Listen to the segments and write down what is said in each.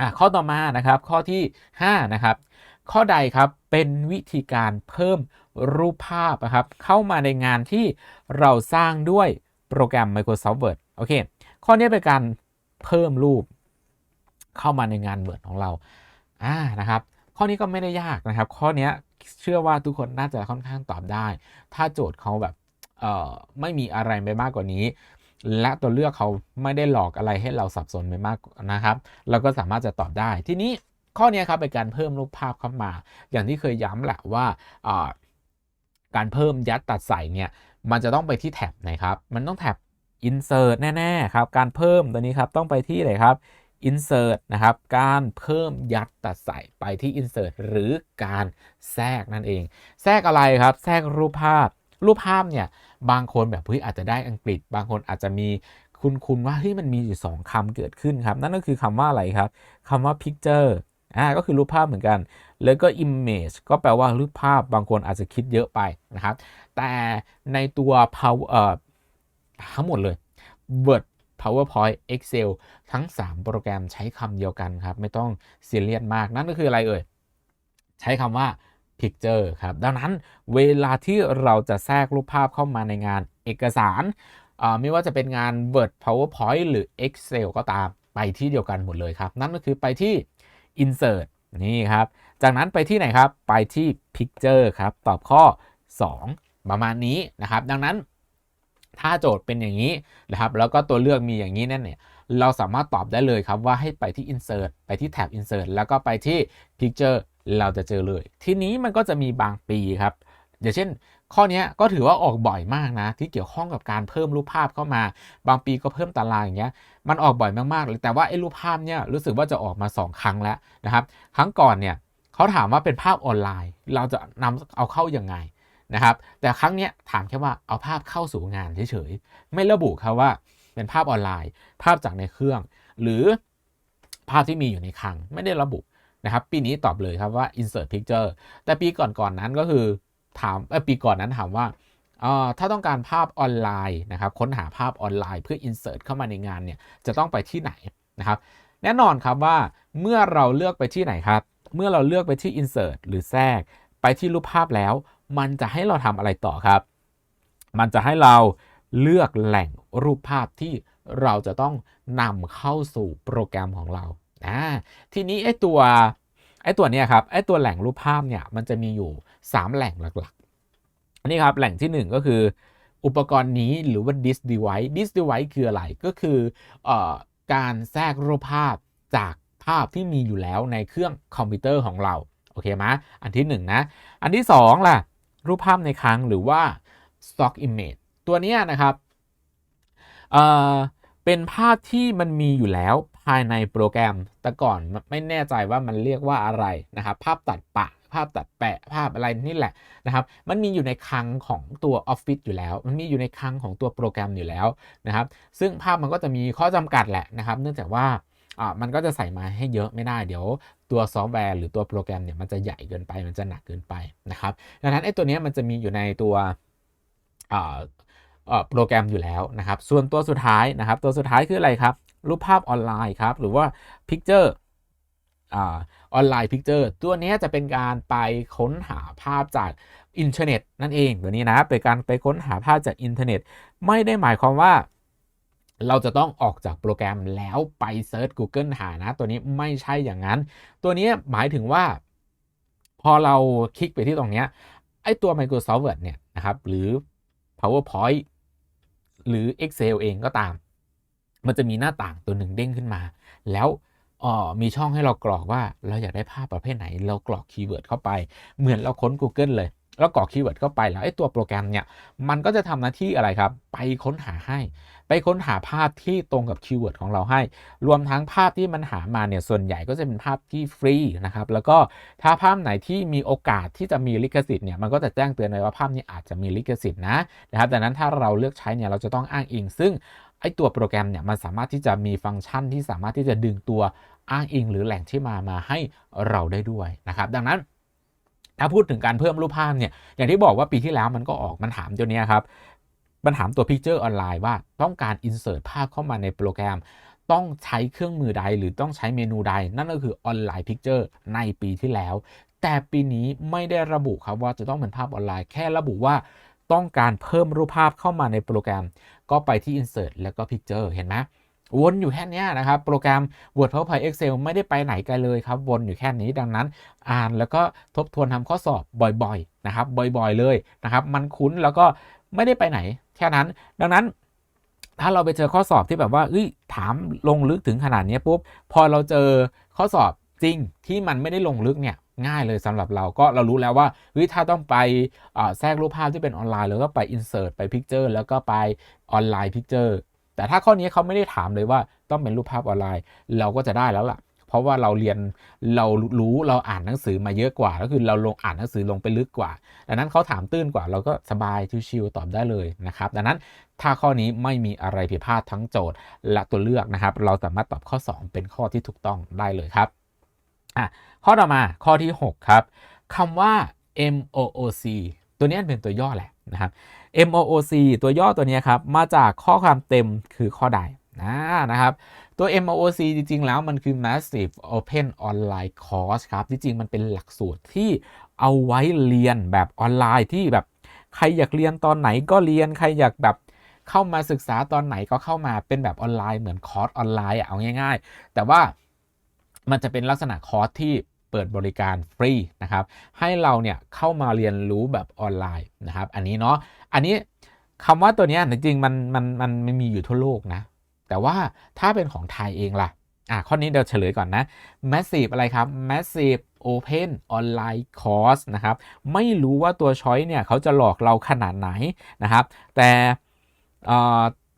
อะข้อต่อมานะครับข้อที่ 5 นะครับ ข้อใดครับเป็นวิธีการเพิ่มรูปภาพนะครับ เข้ามาในงานที่เราสร้างด้วยโปรแกรม Microsoft Word โอเค ข้อนี้เป็นการเพิ่มรูปเข้ามาในงาน Word ของเราอ่านะครับ ข้อนี้ก็ไม่ได้ยากนะครับ ข้อนี้เชื่อว่าทุกคนน่าจะค่อนข้างตอบได้ ถ้าโจทย์เขาแบบเอ่อไม่มีอะไรไปมากกว่านี้ และตัวเลือกเขาไม่ได้หลอกอะไรให้เราสับสนไปมากนะครับ เราก็สามารถจะตอบได้ทีนี้ข้อนี้ครับเป็นการเพิ่มรูปภาพเข้ามา อย่างที่เคยย้ำแหละว่าการเพิ่มยัดตัดใส่เนี่ยมันจะต้องไปที่แท็บนะครับ มันต้องแท็บ insert แน่ๆครับ การเพิ่มตัวนี้ครับต้องไปที่ไหนครับ insert นะครับ การเพิ่มยัดตัดใส่ไปที่ insert หรือการแทรกนั่นเอง แทรกอะไรครับ แทรกรูปภาพ รูปภาพเนี่ยบางคนแบบเฮ้ยอาจจะได้อังกฤษ บางคนอาจจะมีคุณคุณว่าเฮ้ยมันมีอยู่2คำเกิดขึ้นครับ นั่นก็คือคำว่าอะไรครับคำว่า picture อ่าก็คือรูปภาพเหมือนกัน แล้วก็ image ก็แปลว่ารูปภาพบางคนอาจจะคิดเยอะไปนะครับ แต่ในตัว power เอ่อทั้งหมดเลย Word PowerPoint Excel ทั้ง 3 โปรแกรมใช้คำเดียวกันครับ ไม่ต้องเซีเรียสมากนั่นก็คืออะไรเอ่ย ใช้คำว่า Picture ครับดังนั้นเวลาที่เราจะแทรกรูปภาพเข้ามาในงานเอกสาร ไม่ว่าจะเป็นงาน Word PowerPoint หรือ Excel ก็ตามไปที่เดียวกันหมดเลยครับ นั่นก็คือไปที่ insert นี่ครับ จากนั้นไปที่ไหนครับ ไปที่ picture ครับ ตอบข้อ 2 ประมาณนี้นะครับ ดังนั้นถ้าโจทย์เป็นอย่างนี้นะครับ แล้วก็ตัวเลือกมีอย่างนี้นั่นเนี่ยเราสามารถตอบได้เลยครับว่าให้ไปที่ insert ไปที่แท็บ insert แล้วก็ไปที่ picture เราจะเจอเลย ทีนี้มันก็จะมีบางปีครับอย่างเช่น ข้อนี้ก็ถือว่าออกบ่อยมากนะ ที่เกี่ยวข้องกับการเพิ่มรูปภาพเข้ามา บางปีก็เพิ่มตารางอย่างเงี้ยมันออกบ่อยมากๆเลยแต่ว่าไอ้รูปภาพเนี่ยรู้สึกว่าจะออกมา 2 ครั้งแล้วนะครับ ครั้งก่อนเนี่ยเขาถามว่าเป็นภาพออนไลน์ เราจะนำเอาเข้ายังไงนะครับ แต่ครั้งเนี้ยถามแค่ว่าเอาภาพเข้าสู่งานเฉยๆไม่ระบุครับว่าเป็นภาพออนไลน์ ภาพจากในเครื่อง หรือภาพที่มีอยู่ในคลังไม่ได้ระบุ นะครับปีนี้ตอบเลยครับว่า insert picture แต่ปีก่อนๆนนั้นก็คือถามปีก่อนนั้นถามว่าถ้าต้องการภาพออนไลน์นะครับค้นหาภาพออนไลน์เพื่อ insert เข้ามาในงานเนี่ยจะต้องไปที่ไหนนะครับแน่นอนครับว่าเมื่อเราเลือกไปที่ไหนครับ เมื่อเราเลือกไปที่ insert หรือแทรก ไปที่รูปภาพแล้ว มันจะให้เราทำอะไรต่อครับ มันจะให้เราเลือกแหล่งรูปภาพที่เราจะต้องนำเข้าสู่โปรแกรมของเรา อ่าทีนี้ไอ้ตัวไอ้ตัวเนี้ยครับไอ้ตัวแหล่งรูปภาพเนี่ยมันจะมีอยู่ 3 แหล่งหลักๆอันนี้ครับแหล่งที่ 1 ก็คือ อุปกรณ์นี้หรือว่า disk device disk device คืออะไรก็คืออการแทรกรูปภาพจากภาพที่มีอยู่แล้วในเครื่องคอมพิวเตอร์ของเราโอเคไหมอันที่1นนะอันที่ 2 ล่ะ รูปภาพในครั้งหรือว่า stock image ตัวเนี้ยนะครับเเป็นภาพที่มันมีอยู่แล้ว ภายในโปรแกรม แต่ก่อนไม่แน่ใจว่ามันเรียกว่าอะไรนะครับ ภาพตัดปะ ภาพตัดแปะ ภาพอะไรนี่แหละนะครับ มันมีอยู่ในคลังของตัว Office อยู่แล้ว มันมีอยู่ในคลังของตัวโปรแกรมอยู่แล้วนะครับ ซึ่งภาพมันก็จะมีข้อจำกัดแหละนะครับ เนื่องจากว่าอ่ามันก็จะใส่มาให้เยอะไม่ได้เดี๋ยวตัวซอฟต์แวร์หรือตัวโปรแกรมเนี่ยมันจะใหญ่เกินไปมันจะหนักเกินไปนะครับดังนั้นไอ้ตัวนี้มันจะมีอยู่ในตัวอ่าโปรแกรมอยู่แล้วนะครับ ส่วนตัวสุดท้ายนะครับ ตัวสุดท้ายคืออะไรครับ รูปภาพออนไลน์ครับ หรือว่า Picture ออนไลน์พิกเจอร์ตัวนี้จะเป็นการไปค้นหาภาพจากอินเทอร์เน็ตนั่นเองตัวนี้นะเป็นการไปค้นหาภาพจากอินเทอร์เน็ต ไม่ได้หมายความว่า เราจะต้องออกจากโปรแกรมแล้วไปเซิร์ช Google หานะ ตัวนี้ไม่ใช่อย่างนั้น ตัวนี้หมายถึงว่า พอเราคลิกไปที่ตรงนี้ไอตัว Microsoft Word เนี่ยนะครับหรือ PowerPoint หรือ Excel เองก็ตาม มันจะมีหน้าต่างตัวหนึ่งเด้งขึ้นมา แล้วออมีช่องให้เรากรอกว่าเราอยากได้ภาพประเภทไหน เรากรอกคีย์เวิร์ดเข้าไป เหมือนเราค้น Google เลย แล้วกรอกคีย์เวิร์ดเข้าไปแล้วไอ้ตัวโปรแกรมเนี่ย มันก็จะทำหน้าที่อะไรครับ ไปค้นหาให้ ไปค้นหาภาพที่ตรงกับคีย์เวิร์ดของเราให้ รวมทั้งภาพที่มันหามาเนี่ยส่วนใหญ่ก็จะเป็นภาพที่ฟรีนะครับ แล้วก็ถ้าภาพไหนที่มีโอกาสที่จะมีลิขสิทธิ์เนี่ยมันก็จะแจ้งเตือนเลยว่าภาพนี้อาจจะมีลิขสิทธิ์นะนะครับดังนั้นถ้าเราเลือกใช้เนี่ยเราจะต้องอ้างอิงซึ่ง ไอตัวโปรแกรมเนี่ยมันสามารถที่จะมีฟังก์ชันที่สามารถที่จะดึงตัวอ้างอิง หรือแหล่งที่มามาให้เราได้ด้วยนะครับดังนั้นถ้าพูดถึงการเพิ่มรูปภาพเนี่ยอย่างที่บอกว่าปีที่แล้วมันก็ออกมันถามตัวนี้ครับมันถามตัว Picture ออนไลน์ว่าต้องการ insert ภาพเข้ามาในโปรแกรม ต้องใช้เครื่องมือใดหรือต้องใช้เมนูใด นั่นก็คือออนไลน์ Picture ในปีที่แล้ว แต่ปีนี้ไม่ได้ระบุครับว่าจะต้องเป็นภาพออนไลน์ แค่ระบุว่าต้องการเพิ่มรูปภาพเข้ามาในโปรแกรม ก็ไปที่ insert แล้วก็ picture เห็นไหมวนอยู่แค่นี้นะครับ โปรแกรม Word PowerPoint Excel ไม่ได้ไปไหนไกลเลยครับ วนอยู่แค่นี้ดังนั้น อ่านแล้วก็ทบทวนทำข้อสอบบ่อยๆนะครับ บ่อยๆเลยนะครับ มันคุ้นแล้วก็ไม่ได้ไปไหน แค่นั้น ดังนั้นถ้าเราไปเจอข้อสอบที่แบบว่าเอ้ยถามลงลึกถึงขนาดนี้ปุ๊บ พอเราเจอข้อสอบจริงที่มันไม่ได้ลงลึกเนี่ย ง่ายเลยสำหรับเราก็เรารู้แล้วว่าเฮ้ยถ้าต้องไปแทรกรูปภาพที่เป็นออนไลน์แล้วก็ไป insert ไป picture แล้วก็ไปออนไลน์ picture แต่ถ้าข้อนี้เขาไม่ได้ถามเลยว่าต้องเป็นรูปภาพออนไลน์ เราก็จะได้แล้วล่ะ เพราะว่าเราเรียนเรารู้เราอ่านหนังสือมาเยอะกว่า ก็คือเราลงอ่านหนังสือลงไปลึกกว่า ดังนั้นเขาถามตื้นกว่า เราก็สบายชิวๆตอบได้เลยนะครับ ดังนั้นถ้าข้อนี้ไม่มีอะไรผิดพลาดทั้งโจทย์และตัวเลือกนะครับ เราสามารถตอบข้อ 2 เป็นข้อที่ถูกต้องได้เลยครับ อะข้อต่อมาข้อที่ 6 ครับคำว่า MOOC ตัวนี้เป็นตัวย่อแหละนะครับ MOOC ตัวย่อตัวนี้ครับมาจากข้อความเต็มคือข้อใดนะนะครับตัว MOOC จริง ๆ แล้วมันคือ Massive Open Online Course ครับ จริง ๆ มันเป็นหลักสูตรที่เอาไว้เรียนแบบออนไลน์ที่แบบใครอยากเรียนตอนไหนก็เรียนใครอยากแบบเข้ามาศึกษาตอนไหนก็เข้ามาเป็นแบบออนไลน์เหมือนคอร์สออนไลน์เอาง่าย ๆ แต่ว่า มันจะเป็นลักษณะคอร์สที่เปิดบริการฟรีนะครับ ให้เราเนี่ยเข้ามาเรียนรู้แบบออนไลน์นะครับ อันนี้เนาะ อันนี้คำว่าตัวนี้จริงๆมันมันมันมันมีอยู่ทั่วโลกนะ แต่ว่าถ้าเป็นของไทยเองล่ะ อะข้อนี้เดี๋ยวเฉลยก่อนนะ massive อะไรครับ massive open online course นะครับ ไม่รู้ว่าตัวช้อยเนี่ยเขาจะหลอกเราขนาดไหนนะครับ แต่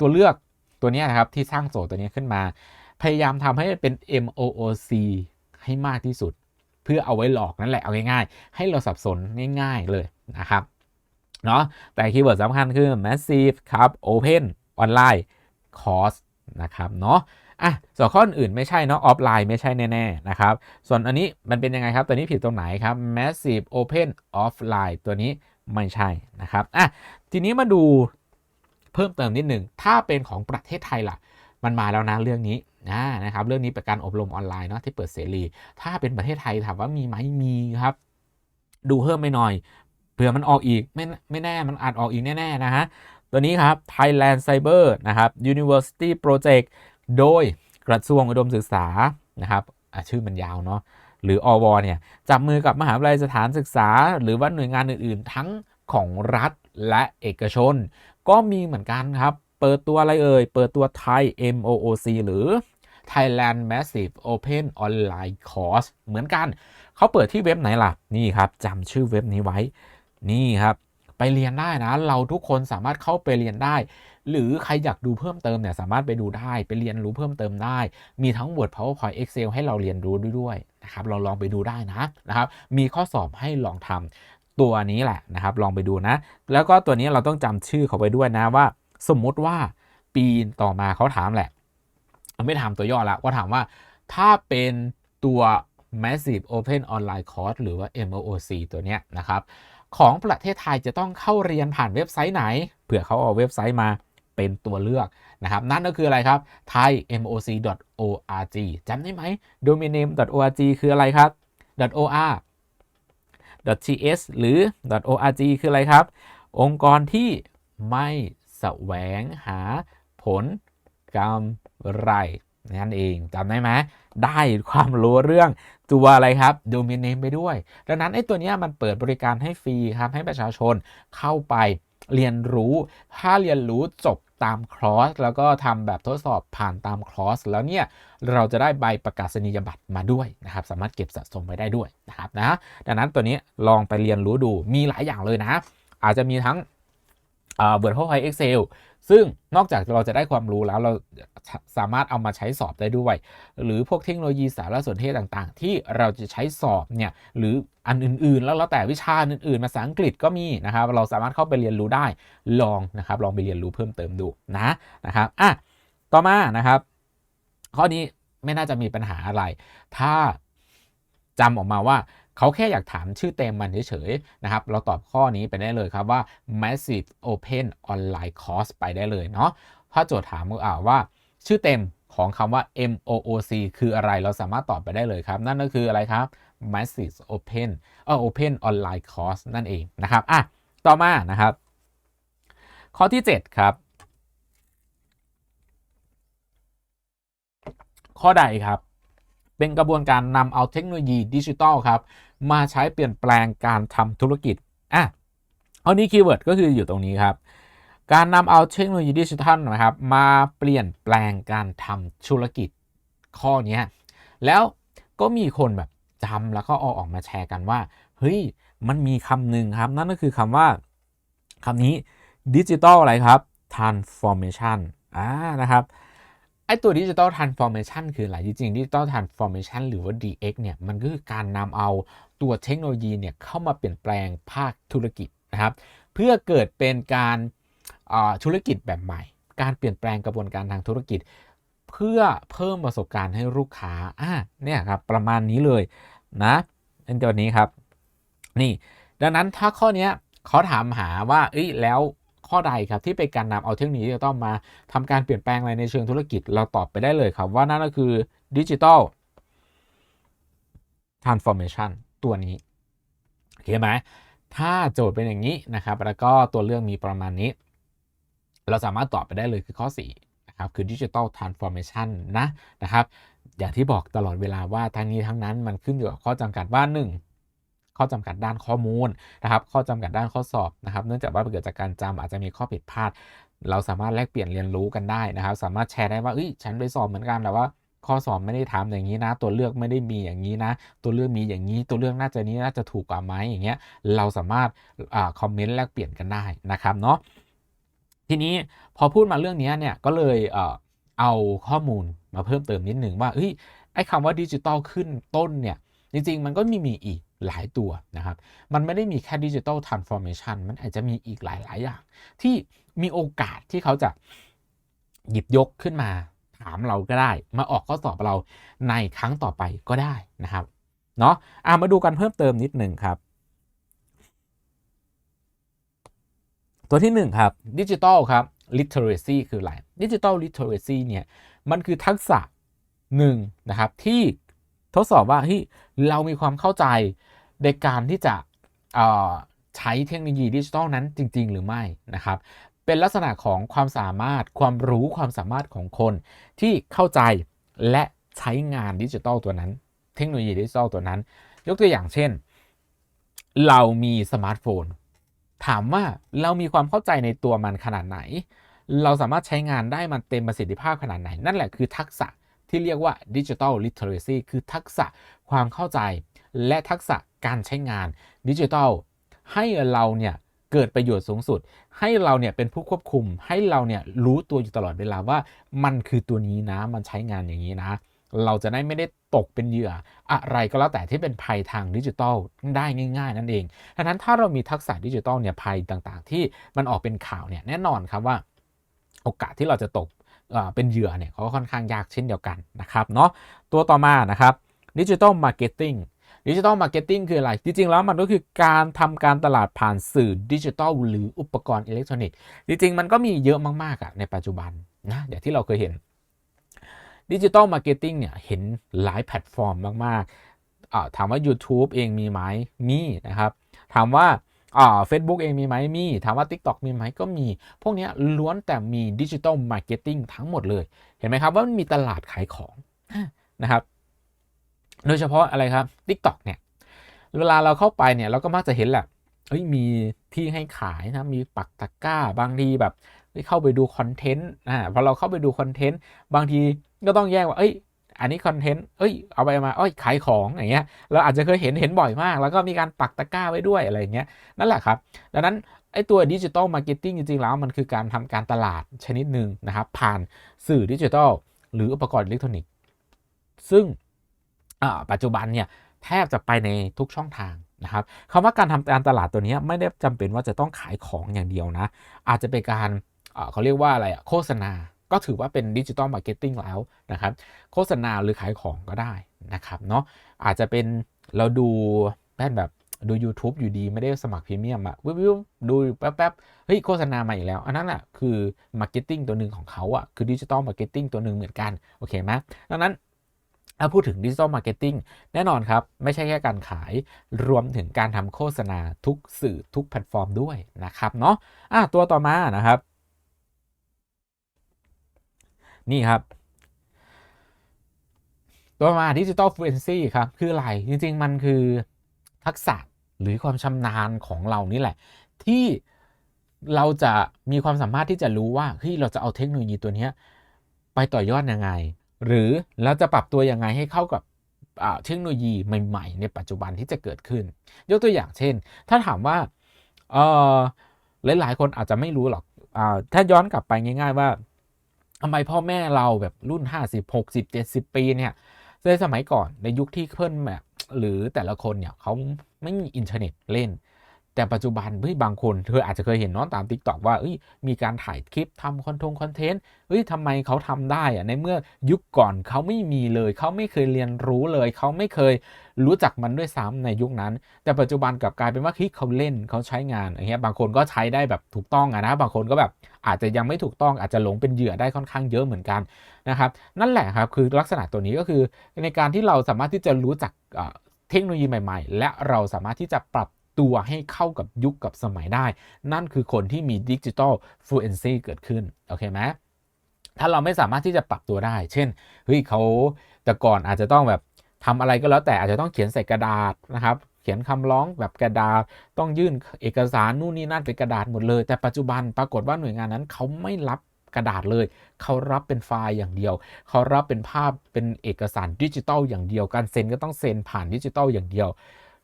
ตัวเลือกตัวนี้นะครับที่สร้างโจทย์ตัวนี้ขึ้นมา พยายามทำให้เป็น MOOC ให้มากที่สุด เพื่อเอาไว้หลอกนั่นแหละเอาง่ายๆ ให้เราสับสนง่าย ๆเลยนะครับเนาะแต่คีย์เวิร์ดสำคัญคือ massive ครับ open online course นะครับเนาะอะส่วนข้ออื่นไม่ใช่เนาะออฟไลน์ไม่ใช่แน่ๆนะครับ ส่วนอันนี้มันเป็นยังไงครับ ตัวนี้ผิดตรงไหนครับ massive open offline ตัวนี้ไม่ใช่นะครับอะทีนี้มาดูเพิ่มเติมนิดหนึ่งถ้าเป็นของประเทศไทยล่ะ มันมาแล้วนะเรื่องนี้นะครับเรื่องนี้เป็นการอบรมออนไลน์เนาะที่เปิดเสรี ถ้าเป็นประเทศไทยถามว่ามีไหมมีครับ ดูเพิ่มไม่หน่อยเผื่อมันออกอีกไม่ไม่แน่มันอาจออกอีกแน่ๆนะฮะตัวนี้ครับ Thailand Cyber นะครับ University Project โดยกระทรวงอุดมศึกษานะครับชื่อมันยาวเนาะหรืออวเนี่ยจับมือกับมหาวิทยาลัยสถานศึกษา หรือว่าหน่วยงานอื่น ๆ ทั้งของรัฐและเอกชน ก็มีเหมือนกันครับ เปิดตัวอะไรเอ่ย เปิดตัวไทย MOOC หรือ Thailand Massive Open Online Course เหมือนกัน เขาเปิดที่เว็บไหนล่ะ นี่ครับจำชื่อเว็บนี้ไว้ นี่ครับ ไปเรียนได้นะ เราทุกคนสามารถเข้าไปเรียนได้ หรือใครอยากดูเพิ่มเติมเนี่ยสามารถไปดูได้ ไปเรียนรู้เพิ่มเติมได้ มีทั้ง Word PowerPoint Excel ให้เราเรียนรู้ด้วยนะครับ เราลองไปดูได้นะนะครับ มีข้อสอบให้ลองทำตัวนี้แหละนะครับ ลองไปดูนะ แล้วก็ตัวนี้เราต้องจำชื่อเขาไปด้วยนะว่า สมมติว่าปีต่อมาเขาถามแหละ ไม่ถามตัวย่อละว่าถามว่าถ้าเป็นตัว Massive Open Online Course หรือว่า MOOC ตัวเนี้ยนะครับ ของประเทศไทยจะต้องเข้าเรียนผ่านเว็บไซต์ไหน เผื่อเขาเอาเว็บไซต์มาเป็นตัวเลือกนะครับ นั่นก็คืออะไรครับ thai moc.org จำได้ไหม domain name .org คืออะไรครับ .or .ts หรือ .org คืออะไรครับ องค์กรที่ไม่ แสวงหาผลกำไรนั่นเองจำได้ไหมได้ความรู้เรื่องตัวอะไรครับโดเมิเนมไปด้วย ดังนั้นไอ้ตัวนี้มันเปิดบริการให้ฟรีครับให้ประชาชนเข้าไปเรียนรู้ ถ้าเรียนรู้จบตามคลอสแล้วก็ทำแบบทดสอบผ่านตามคลอสแล้วเนี่ย เราจะได้ใบประกาศนียบัตรมาด้วยนะครับ สามารถเก็บสะสมไว้ได้ด้วยนะครับนะดังนั้นตัวนี้ลองไปเรียนรู้ดูมีหลายอย่างเลยนะ อาจจะมีทั้ง เวิร์ดพอไพเอ็กเซลซึ่งนอกจากเราจะได้ความรู้แล้วเราสามารถเอามาใช้สอบได้ด้วย หรือพวกเทคโนโลยีสารสนเทศต่างๆ ที่เราจะใช้สอบเนี่ยหรืออันอื่นๆ แล้วแล้วแต่วิชาอื่นๆภาษาอังกฤษก็มีนะครับ เราสามารถเข้าไปเรียนรู้ได้ลองนะครับ ลองไปเรียนรู้เพิ่มเติมดูนะนะครับอะต่อมานะครับ ข้อนี้ไม่น่าจะมีปัญหาอะไร ถ้าจำออกมาว่า เขาแค่อยากถามชื่อเต็มมันเฉยๆนะครับ เราตอบข้อนี้ไปได้เลยครับว่า massive open online course ไปได้เลยเนาะถ้าโจทย์ถามว่าชื่อเต็มของคำว่า MOOC คืออะไรเราสามารถตอบไปได้เลยครับ นั่นก็คืออะไรครับ massive open เออ open online course นั่นเองนะครับอะต่อมานะครับ ข้อที่ 7 ครับ ข้อใดครับ เป็นกระบวนการนำเอาเทคโนโลยีดิจิทัลครับ มาใช้เปลี่ยนแปลงการทำธุรกิจอะเอานี้คีย์เวิร์ดก็คืออยู่ตรงนี้ครับ การนำเอาเทคโนโลยีดิจิทัลนะครับ มาเปลี่ยนแปลงการทำธุรกิจข้อนี้แล้วก็มีคนแบบจำแล้วก็เอาออกมาแชร์กันว่าเฮ้ยมันมีคำหนึ่งครับ นั่นก็คือคำว่าคำนี้ดิจิทัลอะไรครับ transformation อ่านะครับไอตัวดิจิทัล transformation คืออะไรจริงๆดิจิทัล transformation หรือว่า DX เนี่ย มันก็คือการนำเอา ตัวเทคโนโลยีเนี่ยเข้ามาเปลี่ยนแปลงภาคธุรกิจนะครับ เพื่อเกิดเป็นการธุรกิจแบบใหม่ การเปลี่ยนแปลงกระบวนการทางธุรกิจ เพื่อเพิ่มประสบการณ์ให้ลูกค้าอ่าเนี่ยครับประมาณนี้เลยนะเป็นตัวนี้ครับ นี่ดังนั้นถ้าข้อนี้เขาถามหาว่าเอ้ยแล้วข้อใดครับที่เป็นการนำเอาเทคโนโลยีจะต้องมาทำการเปลี่ยนแปลงอะไรในเชิงธุรกิจ เราตอบไปได้เลยครับว่านั่นก็คือดิจิทัล transformation ตัวนี้โอเคไหมถ้าโจทย์เป็นอย่างนี้นะครับ แล้วก็ตัวเรื่องมีประมาณนี้ เราสามารถตอบไปได้เลยคือข้อ4นะครับคือดิจิทัลทรานส์ฟอร์เมชันนะนะครับ อย่างที่บอกตลอดเวลาว่าทั้งนี้ทั้งนั้นมันขึ้นอยู่กับข้อจำกัดว่า 1ข้อจำกัดด้านข้อมูลนะครับ ข้อจำกัดด้านข้อสอบนะครับ เนื่องจากว่าเกิดจากการจำอาจจะมีข้อผิดพลาด เราสามารถแลกเปลี่ยนเรียนรู้กันได้นะครับ สามารถแชร์ได้ว่าเอ้ยฉันไปสอบเหมือนกันแต่ว่า ข้อสอบไม่ได้ถามอย่างนี้นะ ตัวเลือกไม่ได้มีอย่างนี้นะ ตัวเลือกมีอย่างนี้ ตัวเลือกน่าจะนี้น่าจะถูกกว่าไหมอย่างเงี้ยเราสามารถอคอมเมนต์แลกเปลี่ยนกันได้นะครับเนาะทีนี้พอพูดมาเรื่องนี้เนี่ยก็เลยเออเอาข้อมูลมาเพิ่มเติมนิดหนึ่งว่าเฮ้ยไอ้คำว่าดิจิตอลขึ้นต้นเนี่ยจริง ๆ มันก็มีมีอีกหลายตัวนะครับ มันไม่ได้มีแค่ดิจิตอลทรานส์ฟอร์เมชันมันอาจจะมีอีกหลาย ๆ อย่าง ที่มีโอกาสที่เขาจะหยิบยกขึ้นมา ถามเราก็ได้ มาออกข้อสอบเราในครั้งต่อไปก็ได้นะครับเนาะามาดูกันเพิ่มเติมนิดหนึ่งครับ ตัวที่ 1 ครับดิจิทัลครับ literacy คืออะไรดิจิทัล literacy เนี่ยมันคือทักษะหนึ่งนะครับที่ทดสอบว่าเฮ้ยเรามีความเข้าใจในการที่จะใช้เทคโนโลยีดิจิทัลนั้นจริง ๆ หรือไม่นะครับ เป็นลักษณะของความสามารถความรู้ความสามารถของคน ที่เข้าใจและใช้งานดิจิทัลตัวนั้น เทคโนโลยีดิจิทัลตัวนั้น ยกตัวอย่างเช่น เรามีสมาร์ทโฟน ถามว่าเรามีความเข้าใจในตัวมันขนาดไหน เราสามารถใช้งานได้มันเต็มประสิทธิภาพขนาดไหน นั่นแหละคือทักษะที่เรียกว่าดิจิทัลลิเทอเรซีคือทักษะความเข้าใจ และทักษะการใช้งานดิจิทัลให้เราเนี่ย เกิดประโยชน์สูงสุด ให้เราเนี่ยเป็นผู้ควบคุม ให้เราเนี่ยรู้ตัวอยู่ตลอดเวลาว่ามันคือตัวนี้นะ มันใช้งานอย่างนี้นะ เราจะได้ไม่ได้ตกเป็นเหยื่อ อะไรก็แล้วแต่ที่เป็นภัยทางดิจิทัลได้ง่ายๆ นั่นเองดังนั้นถ้าเรามีทักษะดิจิทัลเนี่ยภัยต่างๆ ที่มันออกเป็นข่าวเนี่ยแน่นอนครับว่า โอกาสที่เราจะตกเป็นเหยื่อเนี่ยเขาก็ค่อนข้างยากเช่นเดียวกันนะครับเนาะตัวต่อมานะครับดิจิทัลมาร์เก็ตติ้ง ดิจิทัลมาร์เก็ตติ้งคืออะไร จริง ๆ แล้วมันก็คือการทำการตลาดผ่านสื่อดิจิทัลหรืออุปกรณ์อิเล็กทรอนิกส์ จริง ๆ มันก็มีเยอะมากๆอะในปัจจุบันนะอย่างที่เราเคยเห็นดิจิทัลมาร์เก็ตติ้งเนี่ยเห็นหลายแพลตฟอร์มมากๆถามว่า YouTube เองมีไหมมีนะครับ ถามว่าอ่าเฟซบุ๊กเองมีไหมมี ถามว่า TikTok มีไหมก็มี พวกนี้ล้วนแต่มีดิจิทัลมาร์เก็ตติ้งทั้งหมดเลย เห็นไหมครับว่ามันมีตลาดขายของนะครับ โดยเฉพาะอะไรครับ TikTok เนี่ย เวลาเราเข้าไปเนี่ยเราก็มักจะเห็นแหละเฮ้ยมีที่ให้ขายนะ มีปักตะกร้า บางทีแบบเข้าไปดูคอนเทนต์อ่าพอเราเข้าไปดูคอนเทนต์บางทีก็ต้องแยกว่า เอ้ย อันนี้คอนเทนต์เอ้ยเอาไปมาเอ้ยขายของอย่างเงี้ยเราอาจจะเคยเห็นเห็นบ่อยมาก แล้วก็มีการปักตะกร้าไว้ด้วยอะไรเงี้ยนั่นแหละครับ ดังนั้นไอ้ตัวดิจิตอลมาร์เก็ตติ้งจริงๆแล้วมันคือการทำการตลาดชนิดหนึ่งนะครับ ผ่านสื่อดิจิทัลหรืออุปกรณ์อิเล็กทรอนิกส์ซึ่ง ปัจจุบันเนี่ยแทบจะไปในทุกช่องทางนะครับคำว่าการทำการตลาดตัวนี้ไม่ได้จำเป็นว่าจะต้องขายของอย่างเดียวนะ อาจจะเป็นการเขาเรียกว่าอะไรโฆษณาก็ถือว่าเป็นดิจิตอลมาร์เก็ตติ้งแล้วนะครับโฆษณาหรือขายของก็ได้นะครับเนาะอาจจะเป็นเราดูแป้นแบบดู YouTube อยู่ดีไม่ได้สมัครพรีเมียมอะวิววิวดูแป๊บๆเฮ้ยโฆษณามาอีกแล้ว อันนั้นแหละคือมาร์เก็ตติ้งตัวหนึ่งของเขาอะคือดิจิตอลมาร์เก็ตติ้งตัวหนึ่งเหมือนกัน โอเคไหมดังนั้น ถ้าพูดถึงดิจิ t a ลมาร์เก็ตติ้งแน่นอนครับ ไม่ใช่แค่การขายรวมถึงการทำโฆษณาทุกสื่อทุกแพลตฟอร์มด้วยนะครับเนาะอะตัวต่อมานะครับ นี่ครับ ตัวมาดิจิ t a ลฟลูเอนซีครับ คืออะไร จริง ๆ มันคือทักษะหรือความชำนาญของเรานี่แหละ ที่เราจะมีความสามารถที่จะรู้ว่าเฮ้ยเราจะเอาเทคโนโลยีตัวนี้ไปต่อยอดยังไง หรือเราจะปรับตัวยังไงให้เข้ากับเทคโนโลยีใหม่ๆ ในปัจจุบันที่จะเกิดขึ้น ยกตัวอย่างเช่น ถ้าถามว่าเออหลายๆ คนอาจจะไม่รู้หรอกอถ้าย้อนกลับไปง่าย ๆ ว่าทำไมพ่อแม่เราแบบรุ่น 50 60 70 ปีเนี่ยในสมัยก่อนในยุคที่เพิ่นแบบหรือแต่ละคนเนี่ยเขาไม่มีอินเทอร์เน็ตเล่น แต่ปัจจุบันเฮ้ยบางคนเธออาจจะเคยเห็นน้องตามทิกตอกว่าเอ้ยมีการถ่ายคลิปทำคอนทงคอนเทนต์เฮ้ยทำไมเขาทำได้อะในเมื่อยุคก่อนเขาไม่มีเลย เขาไม่เคยเรียนรู้เลย เขาไม่เคยรู้จักมันด้วยซ้ำในยุคนั้น แต่ปัจจุบันกลับกลายเป็นว่าเฮ้ยเขาเล่นเขาใช้งานอย่างเงี้ยบางคนก็ใช้ได้แบบถูกต้องอะนะบางคนก็แบบอาจจะยังไม่ถูกต้องอาจจะหลงเป็นเหยื่อได้ค่อนข้างเยอะเหมือนกันนะครับนั่นแหละครับคือลักษณะตัวนี้ก็คือในการที่เราสามารถที่จะรู้จักเทคโนโลยีใหม่ ๆ และเราสามารถที่จะปรับ ตัวให้เข้ากับยุคกับสมัยได้ นั่นคือคนที่มีดิจิทัลฟลูเอนซีเกิดขึ้น โอเคไหมถ้าเราไม่สามารถที่จะปรับตัวได้ เช่น เฮ้ยเขาแต่ก่อนอาจจะต้องแบบทำอะไรก็แล้วแต่อาจจะต้องเขียนใส่กระดาษนะครับ เขียนคำร้องแบบกระดาษ ต้องยื่นเอกสารนู่นนี่นั่นเป็นกระดาษหมดเลย แต่ปัจจุบันปรากฏว่าหน่วยงานนั้นเขาไม่รับกระดาษเลย เขารับเป็นไฟล์อย่างเดียว เขารับเป็นภาพเป็นเอกสารดิจิตอลอย่างเดียว การเซ็นก็ต้องเซ็นผ่านดิจิตอลอย่างเดียว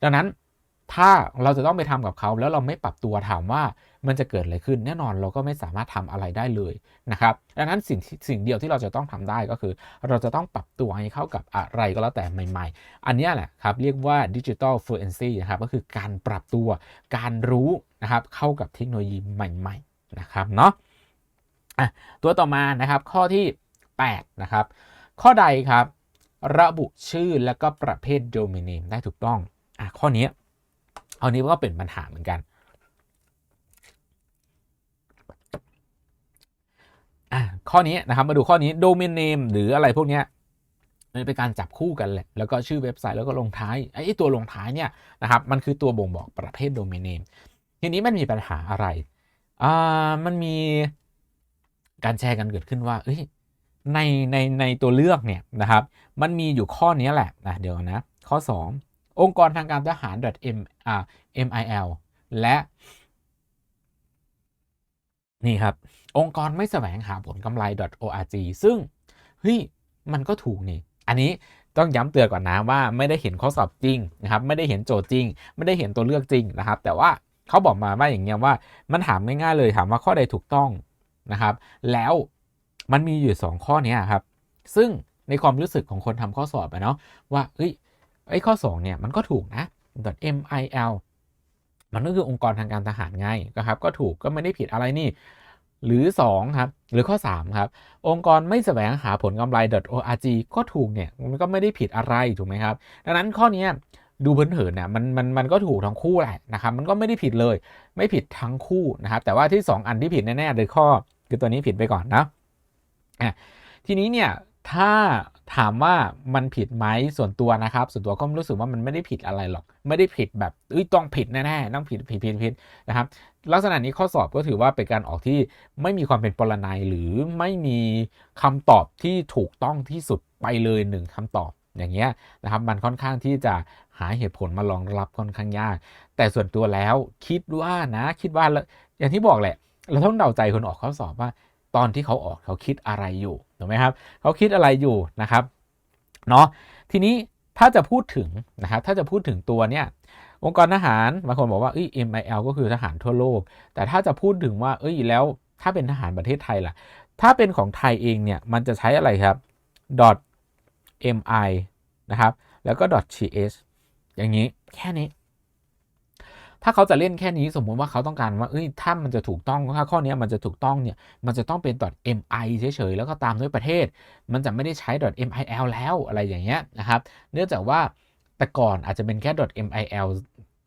ดังนั้น ถ้าเราจะต้องไปทำกับเขาแล้วเราไม่ปรับตัวถามว่ามันจะเกิดอะไรขึ้นแน่นอนเราก็ไม่สามารถทำอะไรได้เลยนะครับดังนั้นสิ่งสิ่งเดียวที่เราจะต้องทำได้ก็คือ เราจะต้องปรับตัวให้เข้ากับอะไรก็แล้วแต่ใหม่ ๆ อันนี้แหละครับเรียกว่าดิจิทัลฟลูเอนซีนะครับก็คือการปรับตัวการรู้นะครับเข้ากับเทคโนโลยีใหม่ ๆนะครับเนาะอะตัวต่อมานะครับข้อที่8นะครับข้อใดครับระบุชื่อและก็ประเภทโดเมนเนมได้ถูกต้องอะข้อนี้ เอานี้ก็เป็นปัญหาเหมือนกันข้อนี้นะครับมาดูข้อนี้ domain name หรืออะไรพวกนี้มันเป็นการจับคู่กันแหละแล้วก็ชื่อเว็บไซต์แล้วก็ลงท้ายไอ้ตัวลงท้ายเนี่ยนะครับมันคือตัวบ่งบอกประเภท domain name ทีนี้มันมีปัญหาอะไรอ่ามันมีการแชร์กันเกิดขึ้นว่าเอ้ยในในในตัวเลือกเนี่ยนะครับ มันมีอยู่ข้อนี้แหละนะเดี๋ยวนะ ข้อ 2 องค์กรทางการทหาร .m mil และนี่ครับ องค์กรไม่แสวงหาผลกำไร .org ซึ่ง เฮ้ย มันก็ถูกนี่ อันนี้ต้องย้ำเตือนก่อนนะว่าไม่ได้เห็นข้อสอบจริงนะครับ ไม่ได้เห็นโจทย์จริง ไม่ได้เห็นตัวเลือกจริงนะครับ แต่ว่าเขาบอกมาว่าอย่างเงี้ยว่ามันถามง่ายๆเลยถามว่าข้อใดถูกต้องนะครับ แล้วมันมีอยู่ 2 ข้อนี้ครับ ซึ่งในความรู้สึกของคนทำข้อสอบอะเนาะว่าเฮ้ย ไอ้ข้อ 2 เนี่ยมันก็ถูกนะ .mil มันก็คือองค์กรทางการทหารไงนะครับก็ถูกก็ไม่ได้ผิดอะไรนี่ หรือ2ครับหรือข้อ3ครับองค์กรไม่แสวงหาผลกำไร .org ก็ถูกเนี่ยมันก็ไม่ได้ผิดอะไรถูกไหมครับ ดังนั้นข้อนี้ดูเผินๆเนี่ยมันมันมันก็ถูกทั้งคู่แหละนะครับมันก็ไม่ได้ผิดเลย ไม่ผิดทั้งคู่นะครับแต่ว่าที่ 2 อันที่ผิดแน่ๆเลยข้อ คือตัวนี้ผิดไปก่อนนะอะทีนี้เนี่ยถ้า ถามว่ามันผิดไหมส่วนตัวนะครับ ส่วนตัวก็รู้สึกว่ามันไม่ได้ผิดอะไรหรอก ไม่ได้ผิดแบบเอ้ยต้องผิดแน่ๆต้องผิดผิดผิดผิดนะครับ ลักษณะนี้ข้อสอบก็ถือว่าเป็นการออกที่ไม่มีความเป็นปรนัยหรือไม่มีคำตอบที่ถูกต้องที่สุดไปเลยหนึ่งคำตอบอย่างเงี้ยนะครับ มันค่อนข้างที่จะหาเหตุผลมารองรับค่อนข้างยาก แต่ส่วนตัวแล้วคิดว่านะคิดว่าอย่างที่บอกแหละ เราต้องเดาใจคนออกข้อสอบว่า ตอนที่เขาออกเขาคิดอะไรอยู่ถูกไหมครับเขาคิดอะไรอยู่นะครับเนาะทีนี้ถ้าจะพูดถึงนะครับถ้าจะพูดถึงตัวเนี้ยองค์กรทหารบางคนบอกว่าเอ้ย MIL ก็คือทหารทั่วโลก แต่ถ้าจะพูดถึงว่าเอ้ยแล้วถ้าเป็นทหารประเทศไทยล่ะ ถ้าเป็นของไทยเองเนี่ยมันจะใช้อะไรครับ .mi นะครับแล้วก็ .ch อย่างนี้แค่นี้ ถ้าเขาจะเล่นแค่นี้สมมุติว่าเขาต้องการว่าเอ้ยถ้ามันจะถูกต้องถ้าข้อนี้มันจะถูกต้องเนี่ยมันจะต้องเป็น .mi เฉยๆแล้วก็ตามด้วยประเทศ มันจะไม่ได้ใช้ .mil แล้วอะไรอย่างเงี้ยนะครับเนื่องจากว่าแต่ก่อนอาจจะเป็นแค่ .mil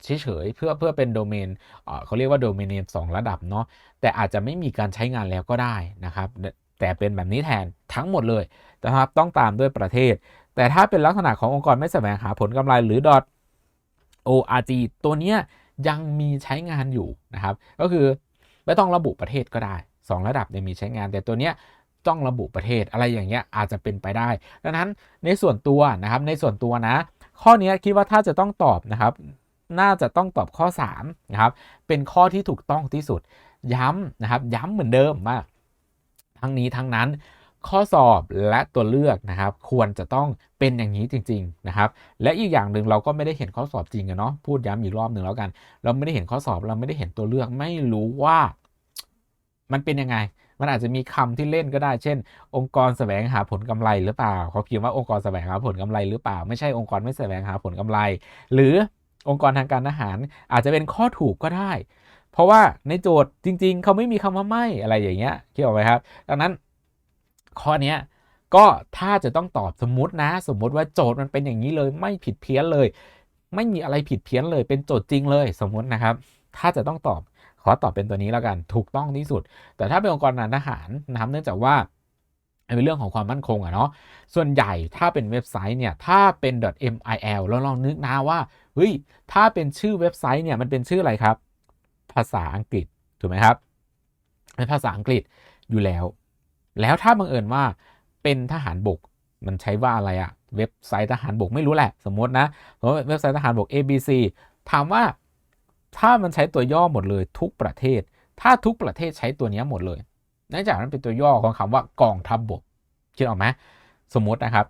เฉยๆเพื่อเพื่อเป็นโดเมนเขาเรียกว่าโดเมนเนมสองระดับเนาะแต่อาจจะไม่มีการใช้งานแล้วก็ได้นะครับ แต่เป็นแบบนี้แทนทั้งหมดเลยนะครับต้องตามด้วยประเทศ แต่ถ้าเป็นลักษณะขององค์กรไม่แสวงหาผลกำไรหรือ .org ตัวเนี้ย ยังมีใช้งานอยู่นะครับ ก็คือไม่ต้องระบุประเทศก็ได้ 2 ระดับเนี่ยมีใช้งาน แต่ตัวเนี้ยต้องระบุประเทศอะไรอย่างเงี้ยอาจจะเป็นไปได้ ดังนั้นในส่วนตัวนะครับในส่วนตัวนะ ข้อนี้คิดว่าถ้าจะต้องตอบนะครับ น่าจะต้องตอบข้อ3นะครับเป็นข้อที่ถูกต้องที่สุดย้ำนะครับ ย้ำเหมือนเดิมว่าทั้งนี้ทั้งนั้น ข้อสอบและตัวเลือกนะครับ ควรจะต้องเป็นอย่างนี้จริง ๆนะครับ และอีกอย่างหนึ่งเราก็ไม่ได้เห็นข้อสอบจริงอะเนาะพูดย้ำอีกรอบหนึ่งแล้วกัน เราไม่ได้เห็นข้อสอบเราไม่ได้เห็นตัวเลือกไม่รู้ว่า มันเป็นยังไง มันอาจจะมีคำที่เล่นก็ได้ เช่น องค์กรแสวงหาผลกำไรหรือเปล่าเขาพิมพ์ว่าองค์กรแสวงหาผลกำไรหรือเปล่า ไม่ใช่องค์กรไม่แสวงหาผลกำไร หรือองค์กรทางการทหารอาจจะเป็นข้อถูกก็ได้ เพราะว่าในโจทย์จริง ๆ เขาไม่มีคำว่าไม่อะไรอย่างเงี้ยคิดออกไหมครับ ดังนั้น ข้อนี้ก็ถ้าจะต้องตอบสมมตินะ สมมติว่าโจทย์มันเป็นอย่างนี้เลยไม่ผิดเพี้ยนเลย ไม่มีอะไรผิดเพี้ยนเลย เป็นโจทย์จริงเลยสมมตินะครับ ถ้าจะต้องตอบขอตอบเป็นตัวนี้แล้วกันถูกต้องที่สุด แต่ถ้าเป็นองค์กรทหารนะครับเนื่องจากว่าเป็นเรื่องของความมั่นคงอะเนาะส่วนใหญ่ถ้าเป็นเว็บไซต์เนี่ยถ้าเป็น .mil แล้วลองนึกนะว่าเฮ้ยถ้าเป็นชื่อเว็บไซต์เนี่ยมันเป็นชื่ออะไรครับ ภาษาอังกฤษถูกไหมครับเป็นภาษาอังกฤษอยู่แล้ว แล้วถ้าบังเอิญว่าเป็นทหารบกมันใช้ว่าอะไรอะเว็บไซต์ทหารบกไม่รู้แหละ สมมตินะเพราะเว็บไซต์ทหารบก ABC ถามว่าถ้ามันใช้ตัวย่อหมดเลยทุกประเทศ ถ้าทุกประเทศใช้ตัวนี้หมดเลยเนื่องจากนั้นเป็นตัวย่อของคำว่ากองทัพบบกคิดออกไหมสมมตินะครับ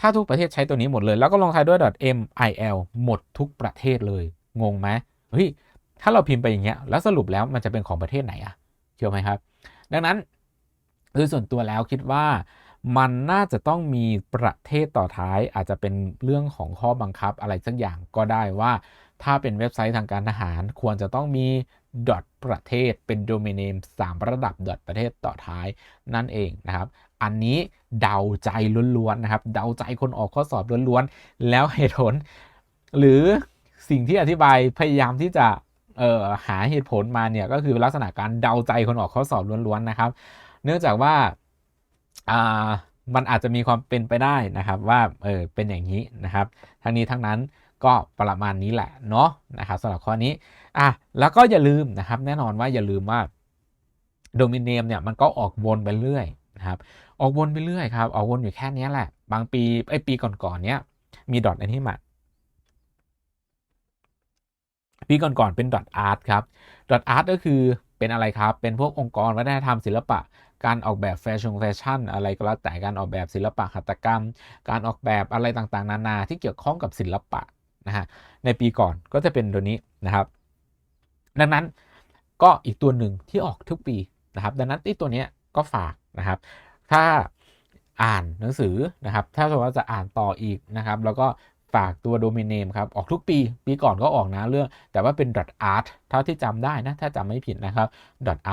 ถ้าทุกประเทศใช้ตัวนี้หมดเลย แล้วก็ลงท้ายด้วย .mil หมดทุกประเทศเลย งงไหมเฮ้ยถ้าเราพิมพ์ไปอย่างเงี้ยแล้วสรุปแล้วมันจะเป็นของประเทศไหนอะเชื่อไหมครับ ดังนั้น โดยส่วนตัวแล้วคิดว่ามันน่าจะต้องมีประเทศต่อท้ายอาจจะเป็นเรื่องของข้อบังคับอะไรสักอย่างก็ได้ว่า ถ้าเป็นเว็บไซต์ทางการทหารควรจะต้องมี dot ประเทศเป็น domain name 3ระดับ dot ประเทศต่อท้ายนั่นเองนะครับ อันนี้เดาใจล้วนๆนะครับ เดาใจคนออกข้อสอบล้วนๆ แล้วเหตุผล หรือสิ่งที่อธิบายพยายามที่จะออหาเหตุผลมาเนี่ยก็คือลักษณะการเดาใจคนออกข้อสอบล้วนๆนะครับ เนื่องจากว่าอ่ามันอาจจะมีความเป็นไปได้นะครับว่าเออเป็นอย่างนี้นะครับ ทั้งนี้ทั้งนั้นก็ประมาณนี้แหละเนาะนะครับสำหรับข้อนี้อะแล้วก็อย่าลืมนะครับ แน่นอนว่าอย่าลืมว่าโดมิเนียมเนี่ยมันก็ออกวนไปเรื่อยนะครับ ออกวนไปเรื่อยครับ ออกวนอยู่แค่นี้แหละ บางปีไอปีก่อนๆเนี้ยมีดอทอันนี้มาปีก่อนๆเป็น .art ครับ .art ก็คือเป็นอะไรครับ เป็นพวกองค์กรวัฒนธรรมศิลปะ การออกแบบแฟชั่นแฟชั่นอะไรก็แล้วแต่การออกแบบศิลปะหัตถกรรม การออกแบบอะไรต่างๆ นานาที่เกี่ยวข้องกับศิลปะนะฮะในปีก่อนก็จะเป็นตัวนี้นะครับ ดังนั้นก็อีกตัวหนึ่งที่ออกทุกปีนะครับ ดังนั้นที่ตัวนี้ก็ฝากนะครับ ถ้าอ่านหนังสือนะครับ ถ้าสมมติว่าจะอ่านต่ออีกนะครับ แล้วก็ฝากตัวโดเมิเนมครับ ออกทุกปี ปีก่อนก็ออกนะเรื่อง แต่ว่าเป็น .art เท่าที่จำได้นะ ถ้าจำไม่ผิดนะครับ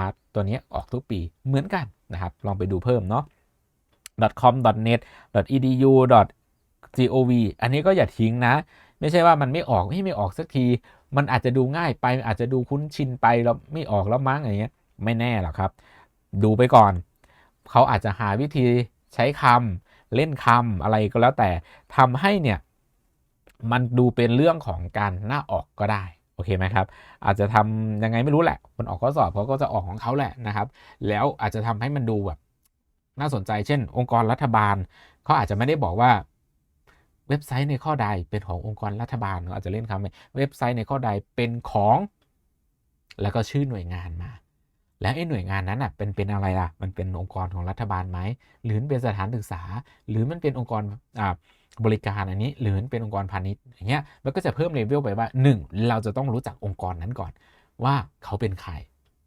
.art ตัวนี้ออกทุกปีเหมือนกัน นะครับ ลองไปดูเพิ่มเนาะ .com .net .edu .gov อันนี้ก็อย่าทิ้งนะ ไม่ใช่ว่ามันไม่ออกไม่ไม่ออกสักที มันอาจจะดูง่ายไปอาจจะดูคุ้นชินไปแล้วไม่ออกแล้วมั้งอย่างเงี้ย ไม่แน่หรอกครับ ดูไปก่อน เขาอาจจะหาวิธีใช้คำเล่นคำอะไรก็แล้วแต่ทำให้เนี่ย มันดูเป็นเรื่องของการหน้าออกก็ได้ โอเคไหมครับ อาจจะทำยังไงไม่รู้แหละคนออกข้อสอบเขาก็จะออกของเขาแหละนะครับ แล้วอาจจะทำให้มันดูแบบน่าสนใจ เช่น องค์กรรัฐบาลเขาอาจจะไม่ได้บอกว่าเว็บไซต์ในข้อใดเป็นขององค์กรรัฐบาลเขาอาจจะเล่นคำเว็บไซต์ในข้อใดเป็นของ แล้วก็ชื่อหน่วยงานมา แล้วไอ้หน่วยงานนั้นอะเป็นเป็นอะไรล่ะ มันเป็นองค์กรของรัฐบาลไหมหรือเป็นสถานศึกษา หรือมันเป็นองค์กรอ่า บริการอันนี้หรือเป็นองค์กรพาณิชย์อย่างเงี้ยมันก็จะเพิ่มเลเวลไปว่า 1 เราจะต้องรู้จักองค์กรนั้นก่อน ว่าเขาเป็นใคร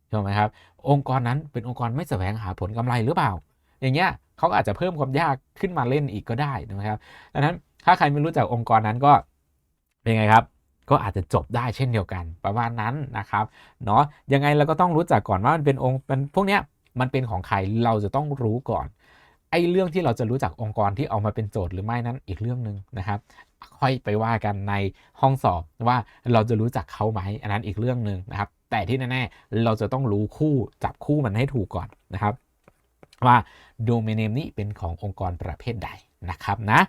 ใช่ไหมครับ องค์กรนั้นเป็นองค์กรไม่แสวงหาผลกำไรหรือเปล่า อย่างเงี้ยเขาอาจจะเพิ่มความยากขึ้นมาเล่นอีกก็ได้นะครับดังนั้นถ้าใครไม่รู้จักองค์กรนั้นก็เป็นไงครับก็อาจจะจบได้เช่นเดียวกันประมาณนั้นนะครับเนาะยังไงเราก็ต้องรู้จักก่อนว่ามันเป็นองค์เป็นพวกเนี้ยมันเป็นของใครเราจะต้องรู้ก่อน ไอ้เรื่องที่เราจะรู้จักองค์กรที่เอามาเป็นโจทย์หรือไม่นั้นอีกเรื่องหนึ่งนะครับ ค่อยไปว่ากันในห้องสอบว่าเราจะรู้จักเขาไหมอันนั้นอีกเรื่องหนึ่งนะครับ แต่ที่แน่ๆเราจะต้องรู้คู่จับคู่มันให้ถูกก่อนนะครับ ว่าโดเมนเนมนี้เป็นขององค์กรประเภทใดนะครับนะ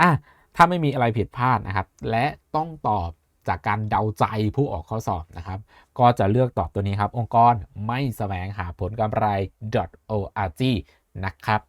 อะถ้าไม่มีอะไรผิดพลาดนะครับ และต้องตอบจากการเดาใจผู้ออกข้อสอบนะครับ ก็จะเลือกตอบตัวนี้ครับ องค์กรไม่แสวงหาผลกำไร .org นะครับ